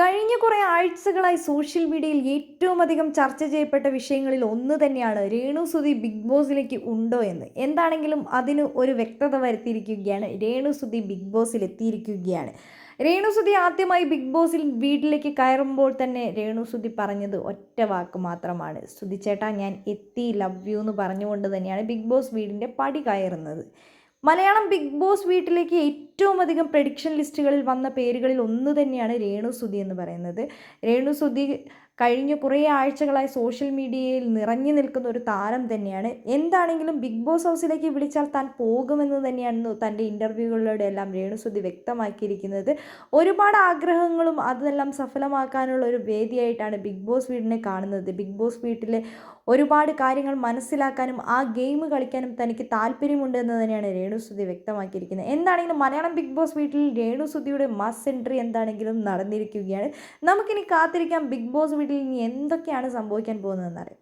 കഴിഞ്ഞ കുറേ ആഴ്ചകളായി സോഷ്യൽ മീഡിയയിൽ ഏറ്റവും അധികം ചർച്ച ചെയ്യപ്പെട്ട വിഷയങ്ങളിൽ ഒന്ന് തന്നെയാണ് രേണു സുധി ബിഗ് ബോസിലേക്ക് ഉണ്ടോ എന്ന്. എന്താണെങ്കിലും അതിന് ഒരു വ്യക്തത വരുത്തിയിരിക്കുകയാണ്. രേണു സുധി ബിഗ് ബോസിൽ എത്തിയിരിക്കുകയാണ്. രേണു സുധി ആദ്യമായി ബിഗ് ബോസിൽ വീട്ടിലേക്ക് കയറുമ്പോൾ തന്നെ രേണു സുധി പറഞ്ഞത് ഒറ്റ വാക്ക് മാത്രമാണ്. സുധി ചേട്ടാ ഞാൻ എത്തി ലവ് യു എന്ന് പറഞ്ഞുകൊണ്ട് തന്നെയാണ് ബിഗ് ബോസ് വീടിന്റെ പടി കയറുന്നത്. മലയാളം ബിഗ് ബോസ് വീട്ടിലേക്ക് ഏറ്റവും അധികം പ്രഡിക്ഷൻ ലിസ്റ്റുകളിൽ വന്ന പേരുകളിൽ ഒന്ന് തന്നെയാണ് രേണു സുധി എന്ന് പറയുന്നത്. രേണു സുധി കഴിഞ്ഞ കുറേ ആഴ്ചകളായി സോഷ്യൽ മീഡിയയിൽ നിറഞ്ഞു നിൽക്കുന്ന ഒരു താരം തന്നെയാണ്. എന്താണെങ്കിലും ബിഗ് ബോസ് ഹൗസിലേക്ക് വിളിച്ചാൽ താൻ പോകുമെന്ന് തന്നെയാണ് തന്റെ ഇന്റർവ്യൂകളിലൂടെ എല്ലാം രേണുസുതി വ്യക്തമാക്കിയിരിക്കുന്നത്. ഒരുപാട് ആഗ്രഹങ്ങളും അതെല്ലാം സഫലമാക്കാനുള്ള ഒരു വേദിയായിട്ടാണ് ബിഗ് ബോസ് വീടിനെ കാണുന്നത്. ബിഗ് ബോസ് വീട്ടിലെ ഒരുപാട് കാര്യങ്ങൾ മനസ്സിലാക്കാനും ആ ഗെയിം കളിക്കാനും തനിക്ക് താല്പര്യമുണ്ട് എന്ന് തന്നെയാണ് രേണുസുതി വ്യക്തമാക്കിയിരിക്കുന്നത്. എന്താണെങ്കിലും മലയാളം ബിഗ് ബോസ് വീട്ടിൽ രേണുസുതിയുടെ മസ് എൻട്രി എന്താണെങ്കിലും നടന്നിരിക്കുകയാണ്. നമുക്കിനി കാത്തിരിക്കാം. ബിഗ് ബോസ് വീട്ടിൽ ഇനി എന്തൊക്കെയാണ് സംഭവിക്കാൻ പോകുന്നതെന്നറിയാം